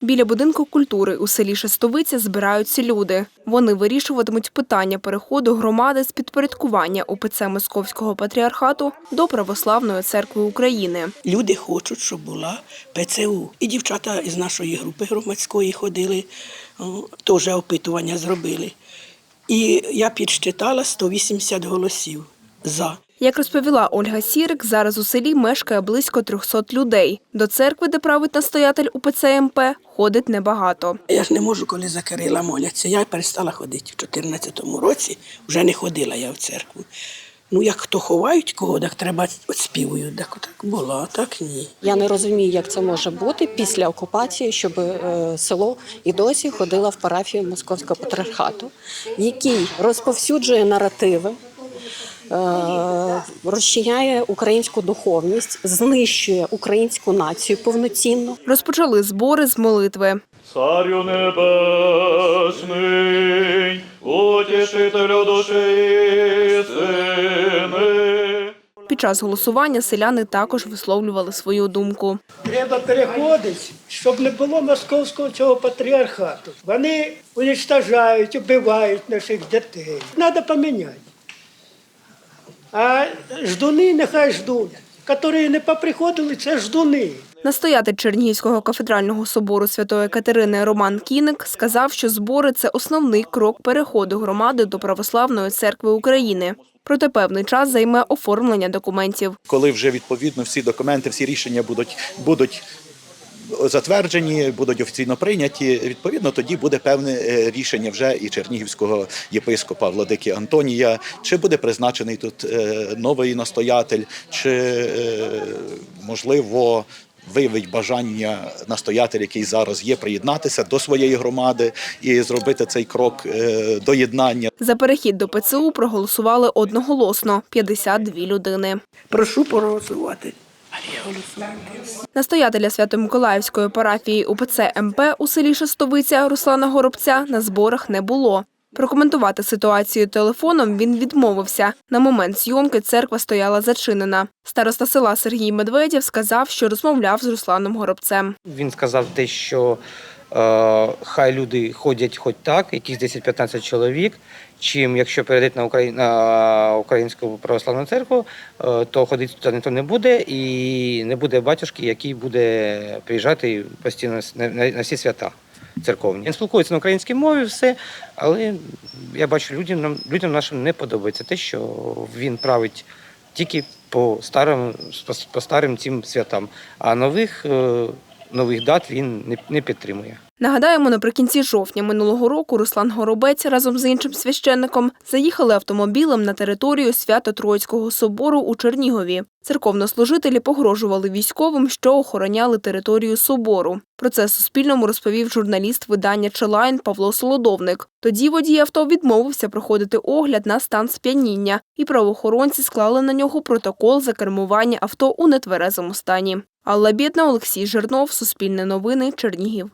Біля будинку культури у селі Шестовиця збираються люди. Вони вирішуватимуть питання переходу громади з підпорядкування ОПЦ Московського патріархату до Православної церкви України. Люди хочуть, щоб була ПЦУ. І дівчата із нашої групи громадської ходили, теж опитування зробили. І я підсчитала 180 голосів за. Як розповіла Ольга Сірик, зараз у селі мешкає близько 300 людей. До церкви, де править настоятель УПЦ МП, ходить небагато. Я ж не можу, коли за Кирила моляться. Я перестала ходити в 2014 році, вже не ходила я в церкву. Ну, як хто ховають кого, так треба співають. Так, так було, а так ні. Я не розумію, як це може бути після окупації, щоб е, село і досі ходило в парафію Московського патріархату, який розповсюджує наративи, розчиняє українську духовність, знищує українську націю повноцінно. Розпочали збори з молитви. Царю небесний, утішителю душі сини. Під час голосування селяни також висловлювали свою думку. Треба переходити, щоб не було московського цього патріархату. Вони уничтожають, убивають наших дітей. Треба поміняти. А ждуни нехай ждуть. Які не поприходили, це ждуни. Настоятель Чернігівського кафедрального собору Святої Катерини Роман Кіник сказав, що збори це основний крок переходу громади до Православної церкви України. Проте певний час займе оформлення документів. коли вже відповідно всі документи, всі рішення будуть, будуть затверджені, будуть офіційно прийняті. Відповідно, тоді буде певне е, рішення вже і чернігівського єпископа Владики Антонія, чи буде призначений тут е, новий настоятель, чи е, можливо. Виявить бажання настоятель, який зараз є, приєднатися до своєї громади і зробити цей крок е, до єднання. За перехід до ПЦУ проголосували одноголосно – 52 людини. Прошу проголосувати. Настоятеля Свято-Миколаївської парафії УПЦ МП у селі Шестовиця Руслана Горобця на зборах не було. Прокоментувати ситуацію телефоном він відмовився. На момент зйомки церква стояла зачинена. Староста села Сергій Медведєв сказав, що розмовляв з Русланом Горобцем. Він сказав те, що хай люди ходять хоч так, якісь 10-15 чоловік. Чим якщо перейдуть на, Украї... на Українську православну церкву, е, то ходити туди ніхто не буде, і не буде батюшки, який буде приїжджати постійно на, всі свята церковні. Він спілкується на українській мові, все, але я бачу, людям, людям нашим не подобається те, що він править тільки по старим, по, по старим цим святам, а нових, е, нових дат він не, підтримує. Нагадаємо, наприкінці жовтня минулого року Руслан Горобець разом з іншим священником заїхали автомобілем на територію Свято-Троїцького собору у Чернігові. Церковнослужителі погрожували військовим, що охороняли територію собору. Про це Суспільному розповів журналіст видання Челайн Павло Солодовник. Тоді водій авто відмовився проходити огляд на стан сп'яніння, і правоохоронці склали на нього протокол за кермування авто у нетверезому стані. Алла Бєдна, Олексій Жирнов, Суспільне новини, Чернігів.